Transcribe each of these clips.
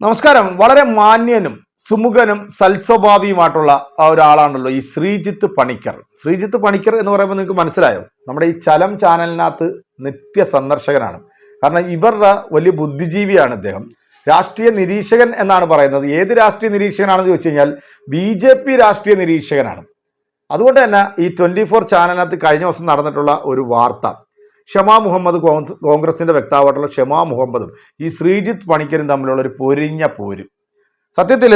നമസ്കാരം. വളരെ മാന്യനും സുമുഖനും സൽസ്വഭാവിയുമായിട്ടുള്ള ഒരാളാണല്ലോ ഈ ശ്രീജിത്ത് പണിക്കർ. ശ്രീജിത്ത് പണിക്കർ എന്ന് പറയുമ്പോൾ നിങ്ങൾക്ക് മനസ്സിലായോ? നമ്മുടെ ഈ ചലം ചാനലിനകത്ത് നിത്യ സന്ദർശകനാണ്. കാരണം ഇവരുടെ വലിയ ബുദ്ധിജീവിയാണ് ഇദ്ദേഹം. രാഷ്ട്രീയ നിരീക്ഷകൻ എന്നാണ് പറയുന്നത്. ഏത് രാഷ്ട്രീയ നിരീക്ഷകനാണെന്ന് ചോദിച്ചു കഴിഞ്ഞാൽ ബി ജെ പി രാഷ്ട്രീയ നിരീക്ഷകനാണ്. അതുകൊണ്ട് തന്നെ ഈ ട്വന്റി ഫോർ ചാനലിനകത്ത് കഴിഞ്ഞ ദിവസം നടന്നിട്ടുള്ള ഒരു വാർത്ത. ഷമാ മുഹമ്മദ് കോൺഗ്രസിന്റെ വ്യക്താവായിട്ടുള്ള ഷമാ മുഹമ്മദും ഈ ശ്രീജിത്ത് പണിക്കരും തമ്മിലുള്ള ഒരു പൊരിഞ്ഞ പോര്. സത്യത്തിൽ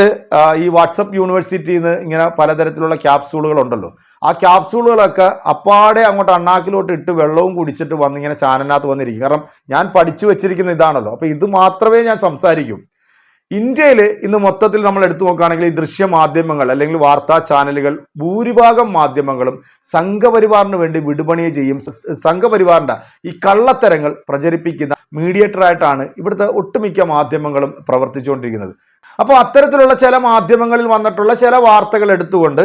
ഈ വാട്സപ്പ് യൂണിവേഴ്സിറ്റിയിൽ നിന്ന് ഇങ്ങനെ പലതരത്തിലുള്ള ക്യാപ്സൂളുകൾ ഉണ്ടല്ലോ. ആ ക്യാപ്സൂളുകളൊക്കെ അപ്പാടെ അങ്ങോട്ട് അണ്ണാക്കിലോട്ട് ഇട്ട് വെള്ളവും കുടിച്ചിട്ട് വന്നിങ്ങനെ ചാനലിനകത്ത് വന്നിരിക്കും. കാരണം ഞാൻ പഠിച്ചു വെച്ചിരിക്കുന്ന ഇതാണല്ലോ. അപ്പോൾ ഇത് മാത്രമേ ഞാൻ സംസാരിക്കൂ. ഇന്ത്യയിൽ ഇന്ന് മൊത്തത്തിൽ നമ്മൾ എടുത്തു നോക്കുകയാണെങ്കിൽ ഈ ദൃശ്യ മാധ്യമങ്ങൾ അല്ലെങ്കിൽ വാർത്താ ചാനലുകൾ ഭൂരിഭാഗം മാധ്യമങ്ങളും സംഘപരിവാറിന് വേണ്ടി വിടുപണിയെ ചെയ്യും. സംഘപരിവാറിന്റെ ഈ കള്ളത്തരങ്ങൾ പ്രചരിപ്പിക്കുന്ന മീഡിയേറ്ററായിട്ടാണ് ഇവിടുത്തെ ഒട്ടുമിക്ക മാധ്യമങ്ങളും പ്രവർത്തിച്ചുകൊണ്ടിരിക്കുന്നത്. അപ്പോൾ അത്തരത്തിലുള്ള ചില മാധ്യമങ്ങളിൽ വന്നിട്ടുള്ള ചില വാർത്തകൾ എടുത്തുകൊണ്ട്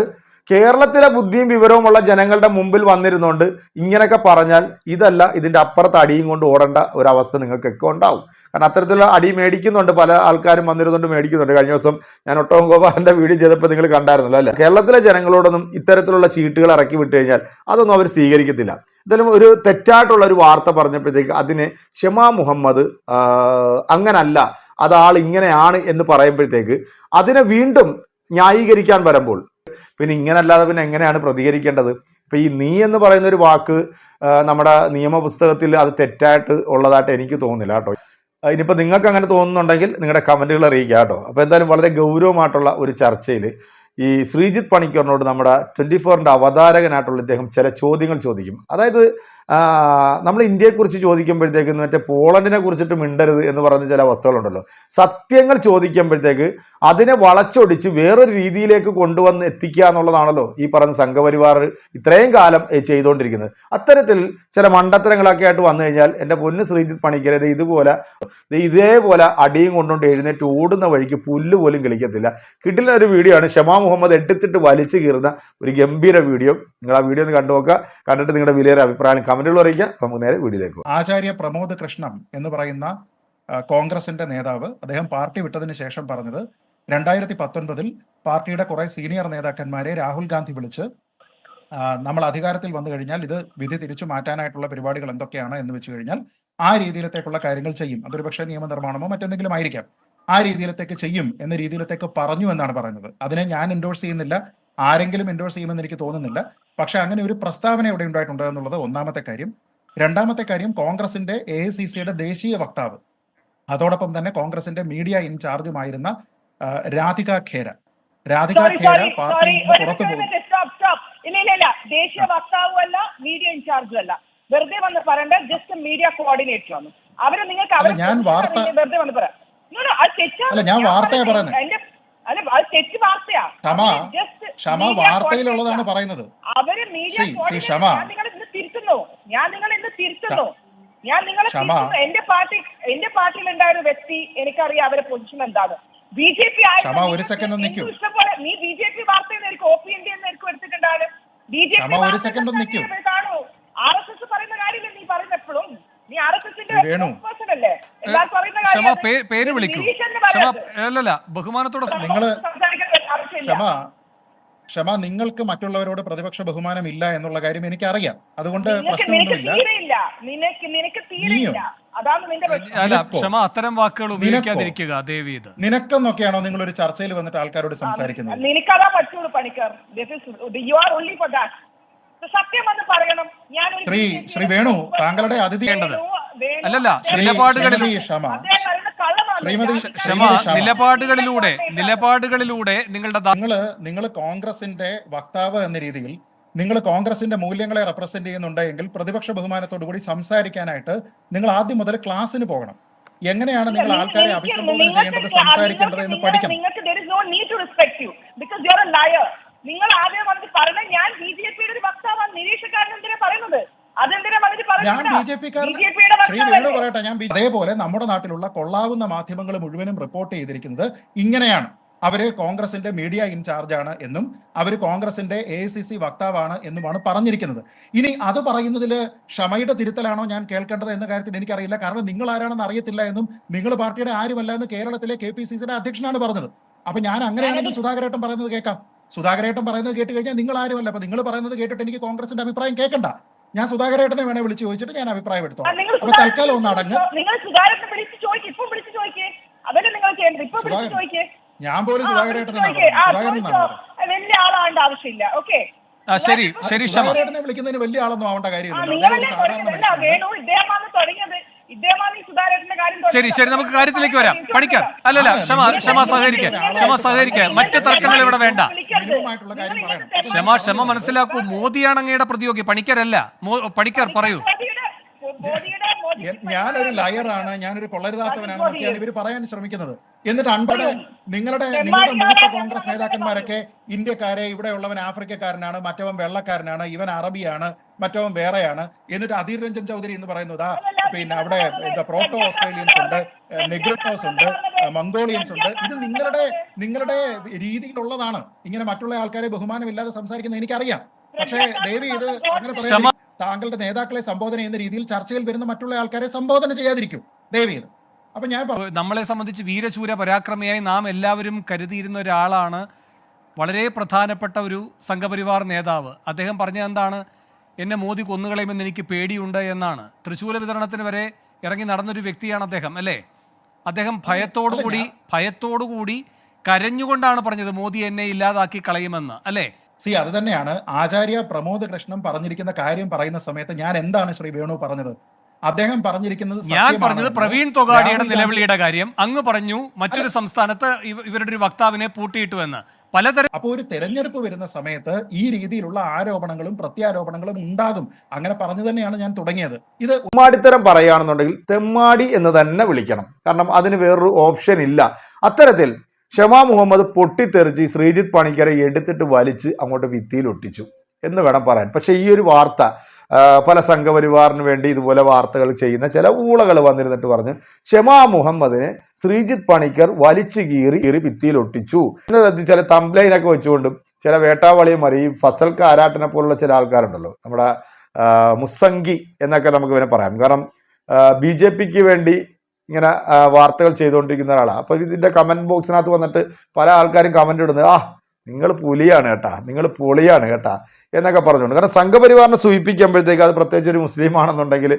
കേരളത്തിലെ ബുദ്ധിയും വിവരവുമുള്ള ജനങ്ങളുടെ മുമ്പിൽ വന്നിരുന്നുകൊണ്ട് ഇങ്ങനെയൊക്കെ പറഞ്ഞാൽ ഇതല്ല ഇതിന്റെ അപ്പുറത്ത് അടിയും കൊണ്ട് ഓടേണ്ട ഒരവസ്ഥ നിങ്ങൾക്കൊക്കെ ഉണ്ടാവും. കാരണം അത്തരത്തിലുള്ള അടി മേടിക്കുന്നുണ്ട് പല ആൾക്കാരും വന്നിരുന്നുകൊണ്ട് മേടിക്കുന്നുണ്ട്. കഴിഞ്ഞ ദിവസം ഞാൻ ഒട്ടകം ഗോപാലന്റെ വീഡിയോ ചെയ്തപ്പോൾ നിങ്ങൾ കണ്ടായിരുന്നല്ലോ അല്ലേ? കേരളത്തിലെ ജനങ്ങളോടൊന്നും ഇത്തരത്തിലുള്ള ചീട്ടുകൾ ഇറക്കി വിട്ട് കഴിഞ്ഞാൽ അതൊന്നും അവർ സ്വീകരിക്കത്തില്ല. എന്തായാലും ഒരു തെറ്റായിട്ടുള്ള ഒരു വാർത്ത പറഞ്ഞപ്പോഴത്തേക്ക് അതിന് ഷമാ മുഹമ്മദ് അങ്ങനല്ല അത് ആൾ ഇങ്ങനെയാണ് എന്ന് പറയുമ്പോഴത്തേക്ക് അതിനെ വീണ്ടും ന്യായീകരിക്കാൻ വരുമ്പോൾ പിന്നെ ഇങ്ങനല്ലാതെ പിന്നെ എങ്ങനെയാണ് പ്രതികരിക്കേണ്ടത്? ഇപ്പൊ ഈ നീ എന്ന് പറയുന്ന ഒരു വാക്ക് നമ്മുടെ നിയമപുസ്തകത്തിൽ അത് തെറ്റായിട്ട് ഉള്ളതായിട്ട് എനിക്ക് തോന്നുന്നില്ല കേട്ടോ. ഇനിയിപ്പോൾ നിങ്ങൾക്ക് അങ്ങനെ തോന്നുന്നുണ്ടെങ്കിൽ നിങ്ങളുടെ കമന്റുകൾ അറിയിക്കുക കേട്ടോ. അപ്പോൾ എന്തായാലും വളരെ ഗൗരവമായിട്ടുള്ള ഒരു ചർച്ചയിൽ ഈ ശ്രീജിത്ത് പണിക്കറിനോട് നമ്മുടെ ട്വന്റി ഫോറിന്റെ അവതാരകനായിട്ടുള്ള ഇദ്ദേഹം ചില ചോദ്യങ്ങൾ ചോദിക്കും. അതായത് നമ്മൾ ഇന്ത്യയെക്കുറിച്ച് ചോദിക്കുമ്പോഴത്തേക്ക് മറ്റേ പോളണ്ടിനെ കുറിച്ചിട്ട് മിണ്ടരുത് എന്ന് പറയുന്ന ചില അവസ്ഥകളുണ്ടല്ലോ സത്യങ്ങൾ ചോദിക്കുമ്പോഴത്തേക്ക് അതിനെ വളച്ചൊടിച്ച് വേറൊരു രീതിയിലേക്ക് കൊണ്ടുവന്ന് എത്തിക്കുക എന്നുള്ളതാണല്ലോ ഈ പറഞ്ഞ സംഘപരിവാർ ഇത്രയും കാലം ചെയ്തുകൊണ്ടിരിക്കുന്നത്. അത്തരത്തിൽ ചില മണ്ടത്തരങ്ങളൊക്കെ ആയിട്ട് വന്നു കഴിഞ്ഞാൽ എന്റെ പൊന്ന് ശ്രീജിത് പണിക്കരുത് ഇതുപോലെ ഇതേപോലെ അടിയും കൊണ്ടുകൊണ്ട് എഴുന്നേറ്റ് ഓടുന്ന വഴിക്ക് പുല്ല് പോലും കളിക്കത്തില്ല. കിട്ടുന്ന ഒരു വീഡിയോ ആണ്. ഷമാ മുഹമ്മദ് എടുത്തിട്ട് വലിച്ചു കീറുന്ന ഒരു ഗംഭീര വീഡിയോ. നിങ്ങൾ ആ വീഡിയോ ഒന്ന് കണ്ടു നോക്കുക. കണ്ടിട്ട് നിങ്ങളുടെ വിലയേറെ അഭിപ്രായം കമന്റുകൾ അറിയിക്കുക. നമുക്ക് നേരെ വീഡിയോയിലേക്ക് ആചാര്യ പ്രമോദ് കൃഷ്ണം എന്ന് പറയുന്ന കോൺഗ്രസിന്റെ നേതാവ് അദ്ദേഹം പാർട്ടി വിട്ടതിന് ശേഷം പറഞ്ഞത് രണ്ടായിരത്തി പത്തൊൻപതിൽ പാർട്ടിയുടെ കുറെ സീനിയർ നേതാക്കന്മാരെ രാഹുൽ ഗാന്ധി വിളിച്ച് നമ്മൾ അധികാരത്തിൽ വന്നു കഴിഞ്ഞാൽ ഇത് വിധി തിരിച്ചു മാറ്റാനായിട്ടുള്ള പരിപാടികൾ എന്തൊക്കെയാണ് എന്ന് വെച്ച് കഴിഞ്ഞാൽ ആ രീതിയിലത്തേക്കുള്ള കാര്യങ്ങൾ ചെയ്യും. അതൊരു പക്ഷേ നിയമനിർമ്മാണമോ മറ്റെന്തെങ്കിലും ആയിരിക്കാം. ആ രീതിയിലത്തേക്ക് ചെയ്യും എന്ന രീതിയിലത്തേക്ക് പറഞ്ഞു എന്നാണ് പറയുന്നത്. അതിനെ ഞാൻ എൻഡോഴ്സ് ചെയ്യുന്നില്ല. ആരെങ്കിലും എൻഡോഴ്സ് ചെയ്യുമെന്ന് എനിക്ക് തോന്നുന്നില്ല. പക്ഷെ അങ്ങനെ ഒരു പ്രസ്താവന ഇവിടെ ഉണ്ടായിട്ടുണ്ട് എന്നുള്ളത് ഒന്നാമത്തെ കാര്യം. രണ്ടാമത്തെ കാര്യം കോൺഗ്രസിന്റെ എ ഐ സി സിയുടെ ദേശീയ വക്താവ്. അതോടൊപ്പം തന്നെ കോൺഗ്രസിന്റെ മീഡിയ ഇൻചാർജുമായിരുന്ന രാധിക ഖേര. രാധിക ഖേര പാർട്ടി പാർട്ടിയിൽ നിന്ന് പുറത്തു പോകും സ്റ്റോപ്പ് സ്റ്റോപ്പ് ഇല്ല ഇല്ല ഇല്ല. ദേശീയ വക്താവും അല്ല മീഡിയ ഇൻചാർജും അല്ല വെറുതെ വന്ന് പറയണ്ട ജസ്റ്റ് മീഡിയ കോർഡിനേറ്റർ ആണ് അവർ നിങ്ങൾക്ക് അവരെ ഞാൻ വാർത്ത- വെറുതെ വന്ന് പറയാം അത് തെറ്റാണ്. അല്ല, ഞാൻ വാർത്തയാ പറയുന്നത്. അല്ല അത് തെറ്റ് വാർത്തയാ. just ക്ഷമ വാർത്തയിലുള്ളതാണ് പറയുന്നത്. അവർ മീഡിയ ക്ഷമ. ഞാൻ നിങ്ങളെ ഇന്ന് തിരുത്തുന്നു. ഞാൻ നിങ്ങളെ ഇന്ന് തിരുത്തുന്നു. ഞാൻ നിങ്ങളെ എന്റെ പാർട്ടി എന്റെ പാർട്ടിയിൽ ഉണ്ടായ ഒരു വ്യക്തി എനിക്കറിയാം അവരെ പൊസിഷൻ എന്താണ് ബി ജെ പി ക്ഷമ, ഒരു സെക്കൻഡ് ഒന്ന് നിൽക്കൂ. ഇഷ്ടംപോലെ നീ ബി ജെ പി വാർത്തയെന്നായിരിക്കും ഒ പി എന്നായിരിക്കും എടുത്തിട്ടുണ്ടാണ്. ബി ജെ പി ഒരു സെക്കൻഡ് ഒന്ന് നിൽക്കൂ. കാണൂ. ആർ എസ് എസ് പറയുന്ന കാര്യമില്ല നീ പറയുന്ന എപ്പോഴും നീ ആർ എസ് എസിന്റെ. അല്ലേ? എല്ലാവരും പറയുന്ന ക്ഷമ കാര്യം പേര് വിളിക്കൂ. അല്ലല്ല ബഹുമാനത്തോടെ നിങ്ങൾ ക്ഷമ ക്ഷമ നിങ്ങൾക്ക് മറ്റുള്ളവരോട് പ്രതിപക്ഷ ബഹുമാനം ഇല്ല എന്നുള്ള കാര്യം എനിക്കറിയാം. അതുകൊണ്ട് പ്രശ്നമൊന്നുമില്ല. തീരെയില്ല. നിനക്ക് നിനക്ക് തീരെയില്ല. അതാണ് നിന്റെ പ്രശ്നം. അല്ല ക്ഷമ അത്തരം വാക്കുകൾ ഉപയോഗിക്കാതിരിക്കുക ദേവി ഇത്. നിനക്കെന്നൊക്കെയാണോ നിങ്ങൾ ഒരു ചർച്ചയിൽ വന്നിട്ട് ആൾക്കാരോട് സംസാരിക്കുന്നത്? നിനക്കതാ പറ്റുള്ളൂ Panicker. You are only for that സത്യം പറയണം. ഞാൻ ഒരു ശ്രീ ശ്രീ വേണു താങ്കളുടെ അതിഥി അല്ലല്ല, നിലപാടുകളിൽ- പറയുന്ന ക്ഷമ. നിലപാടുകളിലൂടെ നിലപാടുകളിലൂടെ നിങ്ങളുടെ നിങ്ങൾ നിങ്ങൾ കോൺഗ്രസിന്റെ വക്താവ് എന്ന രീതിയിൽ നിങ്ങൾ കോൺഗ്രസിന്റെ മൂല്യങ്ങളെ റെപ്രസെന്റ് ചെയ്യുന്നുണ്ടെങ്കിൽ പ്രതിപക്ഷ ബഹുമാനത്തോടു കൂടി സംസാരിക്കാനായിട്ട് നിങ്ങൾ ആദ്യം മുതൽ ക്ലാസ്സിന് പോകണം. എങ്ങനെയാണ് നിങ്ങൾ ആൾക്കാരെ അഭിസംബോധന ചെയ്യേണ്ടത് സംസാരിക്കേണ്ടത് എന്ന് പഠിക്കണം. നിങ്ങൾ ആദ്യം വന്നിട്ട് പറഞ്ഞ ഞാൻ ബി ജെ പിയുടെ ഒരു വക്താവാണ്. നിരീക്ഷക്കാരൻ എന്തിനാ പറയുന്നത്? അതെന്തിനാ വന്നിട്ട് ഞാൻ B J P Shri Venu പറയട്ടെ. ഞാൻ അതേപോലെ നമ്മുടെ നാട്ടിലുള്ള കൊള്ളാവുന്ന മാധ്യമങ്ങൾ മുഴുവനും റിപ്പോർട്ട് ചെയ്തിരിക്കുന്നത് ഇങ്ങനെയാണ്. അവർ കോൺഗ്രസിന്റെ മീഡിയ ഇൻചാർജാണ് എന്നും അവർ കോൺഗ്രസിന്റെ എ ഐ സി സി വക്താവാണ് എന്നുമാണ് പറഞ്ഞിരിക്കുന്നത്. ഇനി അത് പറയുന്നതിൽ ക്ഷമയുടെ തിരുത്തലാണോ ഞാൻ കേൾക്കേണ്ടത് എന്ന കാര്യത്തിൽ എനിക്കറിയില്ല. കാരണം നിങ്ങൾ ആരാണെന്ന് അറിയത്തില്ല എന്നും നിങ്ങൾ പാർട്ടിയുടെ ആരുമല്ല എന്ന് കേരളത്തിലെ കെ പി സി സിയുടെ അധ്യക്ഷനാണ് പറഞ്ഞത്. അപ്പൊ ഞാൻ അങ്ങനെയാണെങ്കിൽ സുധാകരേട്ടൻ പറയുന്നത് കേൾക്കാം. സുധാകരേട്ടൻ പറയുന്നത് കേട്ട് കഴിഞ്ഞാൽ നിങ്ങൾ ആരുമല്ല. അപ്പൊ നിങ്ങൾ പറയുന്നത് കേട്ടിട്ട് എനിക്ക് കോൺഗ്രസിന്റെ അഭിപ്രായം കേൾക്കണ്ട. ഞാൻ സുധാകരേട്ടനെ വേണേ വിളിച്ച് ചോദിച്ചിട്ട് ഞാൻ അഭിപ്രായം എടുത്തു എടുത്തോളാം അപ്പൊ തൽക്കാലം ഒന്ന് അടങ്ങ്. നിങ്ങൾ സുധാകരനെ വിളിച്ച് ചോദിക്കും ഇപ്പൊ വിളിച്ച് ചോദിക്കേ. അതല്ലേ നിങ്ങൾ ചെയ്യേണ്ടത്? ഇപ്പൊ വിളിച്ച് ചോദിക്കേ. ഞാൻ പോലും സുധാകരേട്ടനെ. വലിയ ആളാവേണ്ട ആവശ്യമില്ല. ഓക്കെ. ശരി ശരി സുധാകരേട്ടനെ വിളിക്കുന്നതിന് വലിയ ആളൊന്നും ആവേണ്ട കാര്യമില്ല വേണു തുടങ്ങിയത് ഇദ്ദേഹമാണ് ഈ സുധാകരന്റെ കാര്യം ശരി ശരി നമുക്ക് കാര്യത്തിലേക്ക് വരാം. പണിക്കർ അല്ലല്ല ക്ഷമ ക്ഷമ സഹകരിക്കുക ക്ഷമ സഹകരിക്കുക. മറ്റ് തർക്കങ്ങൾ ഇവിടെ വേണ്ട. ക്ഷമ ക്ഷമ മനസ്സിലാക്കൂ. മോദിയാണ് അങ്ങയുടെ പ്രതിയോഗി പണിക്കരല്ല. പണിക്കർ പറയൂ. ഞാനൊരു ലയറാണ് ഞാനൊരു കൊള്ളരുതാത്തവനാണ് എന്നൊക്കെയാണ് ഇവർ പറയാൻ ശ്രമിക്കുന്നത്. എന്നിട്ട് അൻപത് നിങ്ങളുടെ നിങ്ങളുടെ മൂത്ത കോൺഗ്രസ് നേതാക്കന്മാരൊക്കെ ഇന്ത്യക്കാരെ ഇവിടെ ഉള്ളവൻ ആഫ്രിക്കക്കാരനാണ് മറ്റവൻ വെള്ളക്കാരനാണ് ഇവൻ അറബിയാണ് മറ്റവൻ വേറെയാണ്. എന്നിട്ട് അധീർ രഞ്ജൻ ചൗധരി എന്ന് പറയുന്നതാ പിന്നെ അവിടെ എന്താ പ്രോട്ടോ ഓസ്ട്രേലിയൻസ് ഉണ്ട് നെഗ്രിറ്റോസ് ഉണ്ട് മംഗോളിയൻസ് ഉണ്ട്. ഇത് നിങ്ങളുടെ നിങ്ങളുടെ രീതിയിലുള്ളതാണ്. ഇങ്ങനെ മറ്റുള്ള ആൾക്കാരെ ബഹുമാനമില്ലാതെ സംസാരിക്കുന്നത് എനിക്കറിയാം. പക്ഷേ ദേവി ഇത് അങ്ങനെ പറയാം താങ്കളുടെ നേതാക്കളെ സംബോധന ചെയ്യുന്ന രീതിയിൽ ചർച്ചയിൽ വരുന്ന മറ്റുള്ള ആൾക്കാരെ സംബോധന ചെയ്യാതിരിക്കും. ദേവി ഇത് അപ്പൊ ഞാൻ നമ്മളെ സംബന്ധിച്ച് വീരചൂര പരാക്രമിയായി നാം എല്ലാവരും കരുതിയിരുന്ന ഒരാളാണ് വളരെ പ്രധാനപ്പെട്ട ഒരു സംഘപരിവാർ നേതാവ്. അദ്ദേഹം പറഞ്ഞത് എന്താണ്? എന്നെ മോദി കൊന്നുകളയുമെന്ന് എനിക്ക് പേടിയുണ്ട് എന്നാണ്. തൃശ്ശൂല വിതരണത്തിന് വരെ ഇറങ്ങി നടന്നൊരു വ്യക്തിയാണ് അദ്ദേഹം അല്ലേ? അദ്ദേഹം ഭയത്തോടുകൂടി ഭയത്തോടുകൂടി കരഞ്ഞുകൊണ്ടാണ് പറഞ്ഞത് മോദി എന്നെ ഇല്ലാതാക്കി കളയുമെന്ന് അല്ലേ? സി അത് തന്നെയാണ് ആചാര്യ പ്രമോദ് കൃഷ്ണൻ പറഞ്ഞിരിക്കുന്ന കാര്യം പറയുന്ന സമയത്ത് ഞാൻ എന്താണ് ശ്രീ വേണു പറഞ്ഞത്? അദ്ദേഹം പറഞ്ഞിരിക്കുന്നത് ഞാൻ പറഞ്ഞത് പ്രവീൺ തൊഗാഡിയുടെ നിലവിളിയുടെ കാര്യം. അങ്ങ് പറഞ്ഞു മറ്റൊരു സംസ്ഥാനത്ത് ഇവരുടെ ഒരു വക്താവിനെ പൂട്ടിയിട്ടു എന്ന് പലതരം അപ്പോൾ ഒരു തെരഞ്ഞെടുപ്പ് വരുന്ന സമയത്ത് ഈ രീതിയിലുള്ള ആരോപണങ്ങളും പ്രത്യാരോപണങ്ങളും ഉണ്ടാകും. അങ്ങനെ പറഞ്ഞു തന്നെയാണ് ഞാൻ തുടങ്ങിയത്. ഇത് ഉമ്മാടിത്തരം പറയുകയാണെന്നുണ്ടെങ്കിൽ തെമ്മാടി എന്ന് തന്നെ വിളിക്കണം. കാരണം അതിന് വേറൊരു ഓപ്ഷൻ ഇല്ല. അത്തരത്തിൽ ഷമാ മുഹമ്മദ് പൊട്ടിത്തെറിച്ച് ശ്രീജിത് ശ്രീജിത്ത് പണിക്കരെ എടുത്തിട്ട് വലിച്ച് അങ്ങോട്ട് ഭിത്തിയിൽ ഒട്ടിച്ചു എന്ന് വേണം പറയാൻ. പക്ഷേ ഈ ഒരു വാർത്ത പല സംഘപരിവാറിന് വേണ്ടി ഇതുപോലെ വാർത്തകൾ ചെയ്യുന്ന ചില ഊളകൾ വന്നിരുന്നിട്ട് പറഞ്ഞു ഷെമാ മുഹമ്മദിനെ ശ്രീജിത്ത് പണിക്കർ വലിച്ചു കീറി കീറി ഭിത്തിയിൽ ഒട്ടിച്ചു. എന്നത് ചില തംബ്ലൈനൊക്കെ വെച്ചുകൊണ്ടും ചില വേട്ടാവളിയും അറിയും ഫസൽ കാരാട്ടിനെ പോലുള്ള ചില ആൾക്കാരുണ്ടല്ലോ. നമ്മുടെ മുസ്സംഗി മുസങ്കി എന്നൊക്കെ നമുക്ക് ഇവനെ പറയാം. കാരണം ബി ജെ പിക്ക് വേണ്ടി ഇങ്ങനെ വാർത്തകൾ ചെയ്തുകൊണ്ടിരിക്കുന്ന ഒരാളാണ് അപ്പോൾ ഇതിന്റെ കമന്റ് ബോക്സിനകത്ത് വന്നിട്ട് പല ആൾക്കാരും കമന്റ് ഇടുന്നത് ആ നിങ്ങൾ പുലിയാണ് കേട്ടാ. നിങ്ങൾ പൊളിയാണ് കേട്ടാ. എന്നൊക്കെ പറഞ്ഞുകൊണ്ട്. കാരണം സംഘപരിവാറിനെ സൂചിപ്പിക്കുമ്പോഴത്തേക്ക് അത് പ്രത്യേകിച്ച് ഒരു മുസ്ലിം ആണെന്നുണ്ടെങ്കിൽ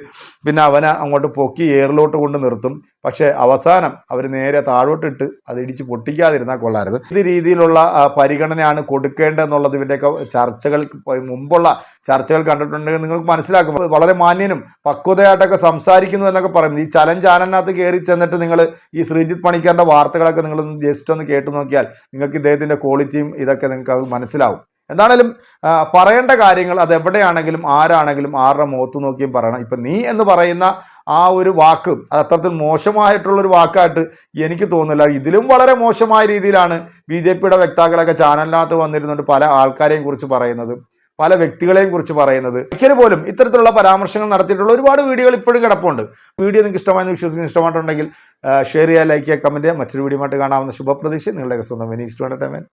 പിന്നെ അവനെ അങ്ങോട്ട് പൊക്കി ഏറിലോട്ട് കൊണ്ട് നിർത്തും. പക്ഷേ അവസാനം അവർ നേരെ താഴോട്ടിട്ട് അത് ഇടിച്ച് പൊട്ടിക്കാതിരുന്നാൽ കൊള്ളായിരുന്നു ഈ രീതിയിലുള്ള പരിഗണനയാണ് കൊടുക്കേണ്ടതെന്നുള്ളത് ഇവന്റെയൊക്കെ ചർച്ചകൾ മുമ്പുള്ള ചർച്ചകൾ കണ്ടിട്ടുണ്ടെങ്കിൽ നിങ്ങൾക്ക് മനസ്സിലാക്കും. വളരെ മാന്യനും പക്വതയായിട്ടൊക്കെ സംസാരിക്കുന്നു എന്നൊക്കെ പറയും ഈ ചലൻ ചാനലിനകത്ത് കയറി ചെന്നിട്ട് നിങ്ങൾ ഈ ശ്രീജിത്ത് പണിക്കറിന്റെ വാർത്തകളൊക്കെ നിങ്ങൾ ജസ്റ്റ് ഒന്ന് കേട്ടു നോക്കിയാൽ നിങ്ങൾക്ക് ഇദ്ദേഹത്തിന്റെ ക്വാളിറ്റിയും ഇതൊക്കെ നിങ്ങൾക്ക് മനസ്സിലാവും. എന്താണേലും പറയേണ്ട കാര്യങ്ങൾ അത് എവിടെയാണെങ്കിലും ആരാണെങ്കിലും ആരുടെ മുഖത്ത് നോക്കിയും പറയണം. ഇപ്പം നീ എന്ന് പറയുന്ന ആ ഒരു വാക്ക് അത് അത്രത്തിൽ മോശമായിട്ടുള്ളൊരു വാക്കായിട്ട് എനിക്ക് തോന്നുന്നില്ല. ഇതിലും വളരെ മോശമായ രീതിയിലാണ് ബി ജെ പിയുടെ വക്താക്കളൊക്കെ ചാനലിനകത്ത് വന്നിരുന്നുണ്ട് പല ആൾക്കാരെയും കുറിച്ച് പറയുന്നത് പല വ്യക്തികളെയും കുറിച്ച് പറയുന്നത്. ഒരിക്കലും പോലും ഇത്തരത്തിലുള്ള പരാമർശങ്ങൾ നടത്തിയിട്ടുള്ള ഒരുപാട് വീഡിയോകൾ ഇപ്പോഴും കിടപ്പുണ്ട്. വീഡിയോ നിങ്ങൾക്ക് ഇഷ്ടമായെന്ന് വിശ്വസിക്കുന്നു. ഇഷ്ടമായിട്ടുണ്ടെങ്കിൽ ഷെയർ ചെയ്യുക ലൈക്ക് ചെയ്യുക കമന്റ് ചെയ്യുക. മറ്റൊരു വീഡിയോ ആയിട്ട് കാണാവുന്ന ശുഭപ്രതീക്ഷ. നിങ്ങളുടെ സ്വന്തം വെനീസ് ടു എന്റർടൈൻമെന്റ്